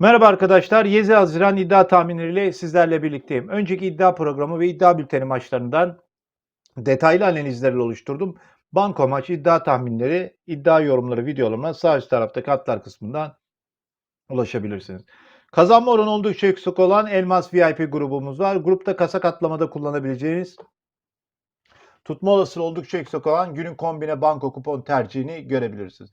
Merhaba arkadaşlar. 7 Haziran iddia tahminleriyle sizlerle birlikteyim. Önceki iddia programı ve iddia bülteni maçlarından detaylı analizlerle oluşturdum. Banko maç iddia tahminleri, iddia yorumları videolarına sağ üst tarafta katlar kısmından ulaşabilirsiniz. Kazanma oranı oldukça yüksek olan Elmas VIP grubumuz var. Grupta kasa katlamada kullanabileceğiniz tutma olasılığı oldukça yüksek olan günün kombine banko kupon tercihini görebilirsiniz.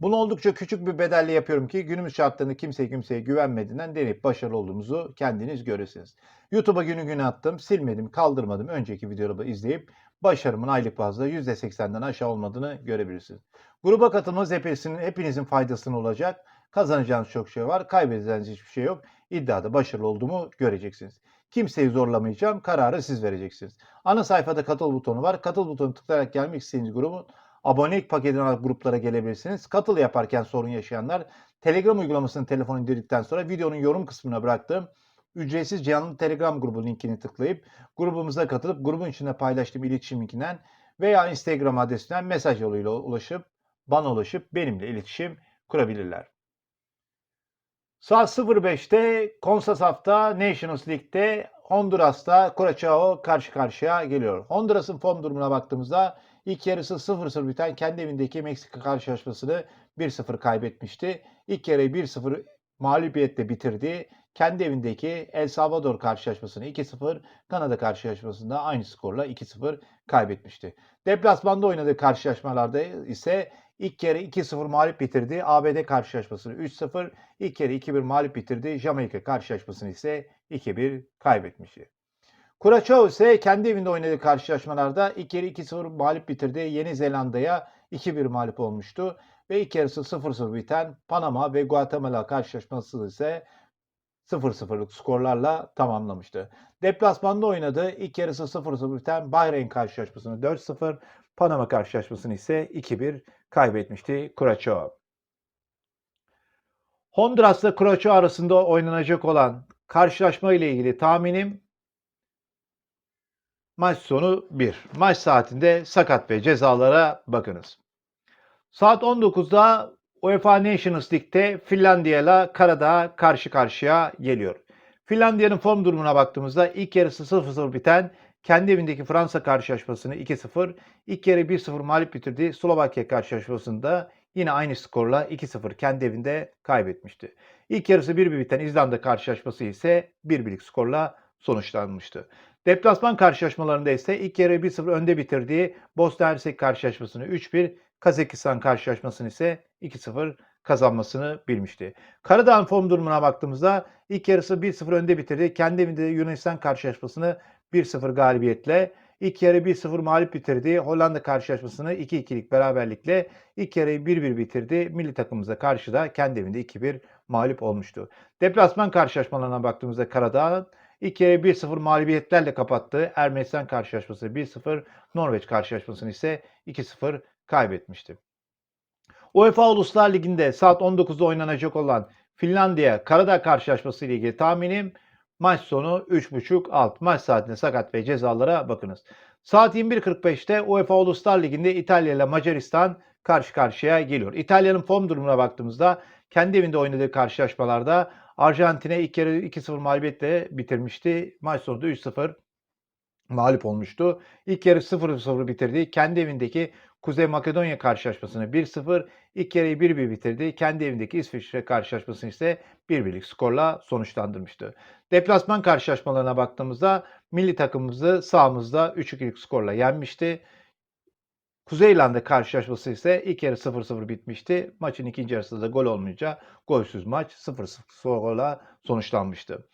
Bunu oldukça küçük bir bedelle yapıyorum ki günümüz şartlarında kimse kimseye güvenmediğinden deneyip başarılı olduğumuzu kendiniz göresiniz. YouTube'a günü güne attım, silmedim, kaldırmadım. Önceki videoları izleyip başarımın aylık bazda %80'den aşağı olmadığını görebilirsiniz. Gruba katılmanız hepinizin, hepinizin faydasına olacak. Kazanacağınız çok şey var, kaybedeceğiniz hiçbir şey yok. İddiada başarılı olduğumu göreceksiniz. Kimseyi zorlamayacağım, kararı siz vereceksiniz. Ana sayfada katıl butonu var. Katıl butonu tıklayarak gelmek istediğiniz grubun abonelik paketini alıp gruplara gelebilirsiniz. Katıl yaparken sorun yaşayanlar Telegram uygulamasını telefon indirdikten sonra videonun yorum kısmına bıraktığım ücretsiz canlı Telegram grubu linkini tıklayıp grubumuza katılıp grubun içinde paylaştığım iletişim linkinden veya Instagram adresinden mesaj yoluyla ulaşıp bana ulaşıp benimle iletişim kurabilirler. Saat 05'te Konsasaf'ta Nations League'de Honduras'ta Curaçao karşı karşıya geliyor. Honduras'ın form durumuna baktığımızda ilk yarısı 0-0 biten kendi evindeki Meksika karşılaşmasını 1-0 kaybetmişti. İlk yarıyı 1-0 mağlubiyetle bitirdi. Kendi evindeki El Salvador karşılaşmasını 2-0, Kanada karşılaşmasında aynı skorla 2-0 kaybetmişti. Deplasmanda oynadığı karşılaşmalarda ise İlk yarı 2-0 mağlup bitirdi. ABD karşılaşmasını 3-0, ilk yarı 2-1 mağlup bitirdi. Jamaika karşılaşmasını ise 2-1 kaybetmişti. Kuraçao ise kendi evinde oynadığı karşılaşmalarda ilk yarı 2-0 mağlup bitirdi. Yeni Zelanda'ya 2-1 mağlup olmuştu. Ve ilk yarısı 0-0 biten Panama ve Guatemala karşılaşması ise 0-0'lık skorlarla tamamlamıştı. Deplasmanda oynadığı ilk yarısı 0-0 biten Bahreyn karşılaşmasını 4-0, Panama karşılaşmasını ise 2-1 kaybetmişti Curaçao. Honduras'la Curaçao arasında oynanacak olan karşılaşma ile ilgili tahminim maç sonu 1. Maç saatinde sakat ve cezalara bakınız. Saat 19'da UEFA Nations League'de Finlandiya ile Karadağ karşı karşıya geliyor. Finlandiya'nın form durumuna baktığımızda ilk yarısı 0-0 biten kendi evindeki Fransa karşılaşmasını 2-0, ilk yarı 1-0 mağlup bitirdi. Slovakya karşılaşmasında yine aynı skorla 2-0 kendi evinde kaybetmişti. İlk yarısı 1-1 biten İzlanda karşılaşması ise 1-1'lik skorla sonuçlanmıştı. Deplasman karşılaşmalarında ise ilk yarı 1-0 önde bitirdiği Bosna Hersek karşılaşmasını 3-1, Kazakistan karşılaşmasını ise 2-0 kazanmasını bilmişti. Karadağ'ın form durumuna baktığımızda ilk yarısı 1-0 önde bitirdi. Kendi evinde Yunanistan karşılaşmasını 1-0 galibiyetle ilk yarı 1-0 mağlup bitirdi. Hollanda karşılaşmasını 2-2'lik beraberlikle ilk yarıyı 1-1 bitirdi. Milli takımımıza karşı da kendi evinde 2-1 mağlup olmuştu. Deplasman karşılaşmalarına baktığımızda Karadağ'ın ilk yarı 1-0 mağlubiyetlerle kapattığı Ermenistan karşılaşması 1-0, Norveç karşılaşmasını ise 2-0 kaybetmişti. UEFA Uluslar Ligi'nde saat 19'da oynanacak olan Finlandiya Karadağ karşılaşması ile ilgili tahminim Maç sonu 3.5 alt. Maç saatinde sakat ve cezalara bakınız. Saat 21.45'te UEFA Uluslar Ligi'nde İtalya ile Macaristan karşı karşıya geliyor. İtalya'nın form durumuna baktığımızda kendi evinde oynadığı karşılaşmalarda Arjantin'e ilk yarı 2-0 mağlubiyetle bitirmişti. Maç sonunda 3-0 mağlup olmuştu. İlk yarı 0-0 bitirdi. Kendi evindeki Kuzey Makedonya karşılaşmasını 1-0, ilk yarıyı 1-1 bitirdi. Kendi evindeki İsviçre karşılaşmasını ise 1-1'lik skorla sonuçlandırmıştı. Deplasman karşılaşmalarına baktığımızda milli takımımızı sağımızda 3-2'lik skorla yenmişti. Kuzey İrlanda karşılaşması ise ilk yarı 0-0 bitmişti. Maçın ikinci yarısında da gol olmayınca golsüz maç 0-0 skorla sonuçlanmıştı.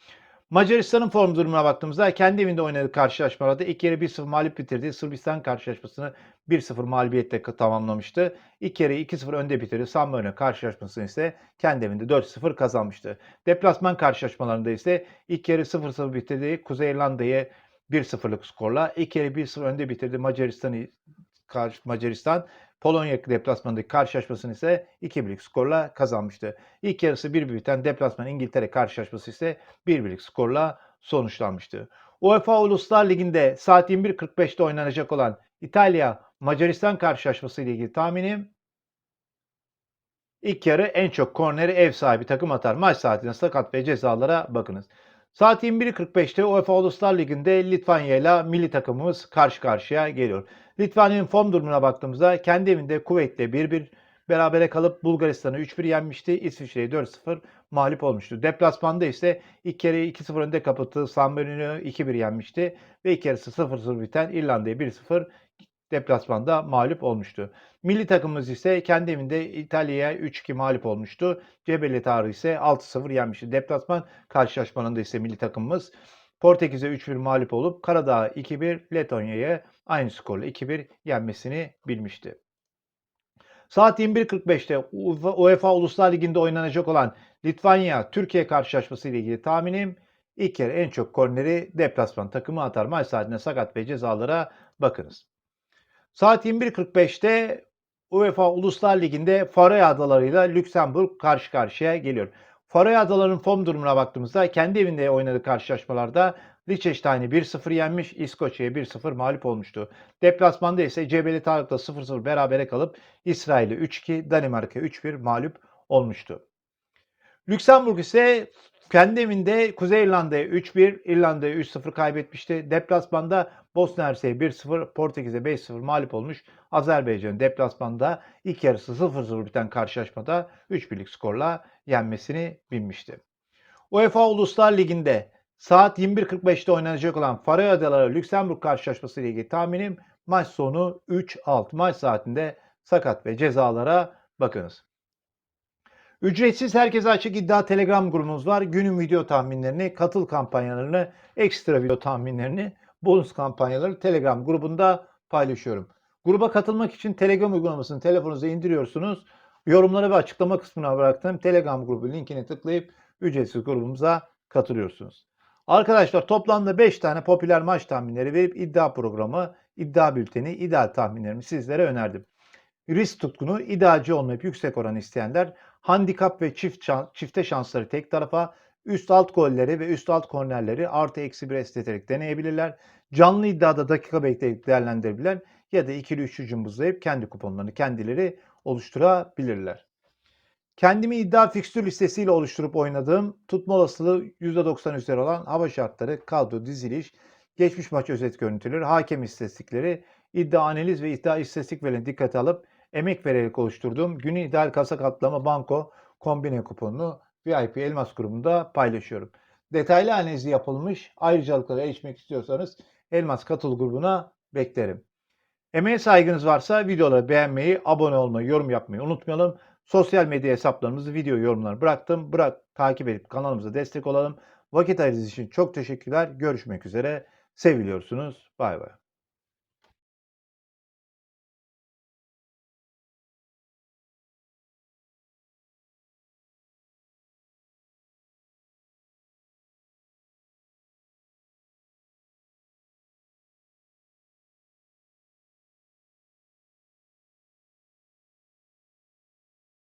Macaristan'ın form durumuna baktığımızda kendi evinde oynadığı karşılaşmalarda ilk yarı 1-0 mağlup bitirdi. Sırbistan karşılaşmasını 1-0 mağlubiyetle tamamlamıştı. İlk yarı 2-0 önde bitirdi. Marino karşılaşmasını ise kendi evinde 4-0 kazanmıştı. Deplasman karşılaşmalarında ise ilk yarı 0-0 bitirdi. Kuzey İrlanda'yı 1-0'lık skorla ilk yarı 1-0 önde bitirdi. Macaristan'ı Macaristan Polonya deplasmanındaki karşılaşmasını ise 2-1'lik skorla kazanmıştı. İlk yarısı 1-1 biten deplasman İngiltere karşılaşması ise 1-1'lik skorla sonuçlanmıştı. UEFA Uluslar Ligi'nde saat 21.45'te oynanacak olan İtalya Macaristan karşılaşması ile ilgili tahminim İlk yarı en çok korneri ev sahibi takım atar. Maç saatinde sakat ve cezalara bakınız. Saat 21.45'te UEFA Uluslar Ligi'nde Litvanya ile milli takımımız karşı karşıya geliyor. Litvanya'nın form durumuna baktığımızda kendi evinde Kuveyt'le 1-1 berabere kalıp Bulgaristan'ı 3-1 yenmişti. İsviçre'yi 4-0 mağlup olmuştu. Deplasmanda ise ilk kere 2-0 önde kapattığı San Marino'yu 2-1 yenmişti. Ve ilk yarısı 0-0 biten İrlanda'yı 1-0 deplasmanda mağlup olmuştu. Milli takımımız ise kendi evinde İtalya'ya 3-2 mağlup olmuştu. Cebeli Tarık ise 6-0 yenmişti. Deplasman karşılaşmanında ise milli takımımız Portekiz'e 3-1 mağlup olup Karadağ 2-1 Letonya'ya aynı skorla 2-1 yenmesini bilmişti. Saat 21.45'te UEFA Uluslar Ligi'nde oynanacak olan Litvanya Türkiye karşılaşması ile ilgili tahminim ilk kere en çok korneri deplasman takımı atar. Maç saatinde sakat ve cezalara bakınız. Saat 21.45'te UEFA Uluslar Ligi'nde Faroe Adaları ile Lüksemburg karşı karşıya geliyor. Faroe Adaları'nın form durumuna baktığımızda kendi evinde oynadığı karşılaşmalarda Liechtenstein'i 1-0 yenmiş, İskoçya'ya 1-0 mağlup olmuştu. Deplasmanda ise Cebeli Tarık'la 0-0 berabere kalıp İsrail'e 3-2, Danimarka 3-1 mağlup olmuştu. Lüksemburg ise kendi evinde Kuzey İrlanda'ya 3-1, İrlanda'ya 3-0 kaybetmişti. Deplasmanda Bosna Hersek'e 1-0, Portekiz'e 5-0 mağlup olmuş. Azerbaycan deplasmanda ilk yarısı 0-0 biten karşılaşmada 3-1'lik skorla yenmesini bilmişti. UEFA Uluslar Ligi'nde saat 21.45'te oynanacak olan Faroe Adaları Lüksemburg karşılaşması ile ilgili tahminim maç sonu 3-6 maç saatinde sakat ve cezalara bakınız. Ücretsiz herkese açık iddia Telegram grubumuz var. Günün video tahminlerini, katıl kampanyalarını, ekstra video tahminlerini, bonus kampanyaları Telegram grubunda paylaşıyorum. Gruba katılmak için Telegram uygulamasını telefonunuza indiriyorsunuz. Yorumları ve açıklama kısmına bıraktığım Telegram grubu linkini tıklayıp ücretsiz grubumuza katılıyorsunuz. Arkadaşlar toplamda 5 tane popüler maç tahminleri verip iddia programı, iddia bülteni, ideal tahminlerimi sizlere önerdim. Risk tutkunu, idealci olmayıp yüksek oran isteyenler handikap ve çift şan, çifte şansları tek tarafa, üst alt golleri ve üst alt kornerleri artı eksi bir esneterek deneyebilirler. Canlı iddiada dakika bekleyip değerlendirebilirler ya da ikili üçlü cımbızlayıp kendi kuponlarını kendileri oluşturabilirler. Kendimi iddia fikstür listesiyle oluşturup oynadığım tutma olasılığı %90 üzeri olan hava şartları, kadro, diziliş, geçmiş maç özet görüntüleri, hakem istatistikleri, iddia analiz ve iddia istatistik verilerini dikkate alıp emek vererek oluşturduğum günün ideal kasa katlama banko kombine kuponunu VIP Elmas grubunda paylaşıyorum. Detaylı analizi yapılmış ayrıcalıklara erişmek istiyorsanız Elmas katıl grubuna beklerim. Emeğe saygınız varsa videoları beğenmeyi, abone olmayı, yorum yapmayı unutmayalım. Sosyal medya hesaplarımızı video yorumlarına bıraktım. Bırak takip edip kanalımıza destek olalım. Vakit ayırdığınız için çok teşekkürler. Görüşmek üzere. Seviliyorsunuz. Bay bay.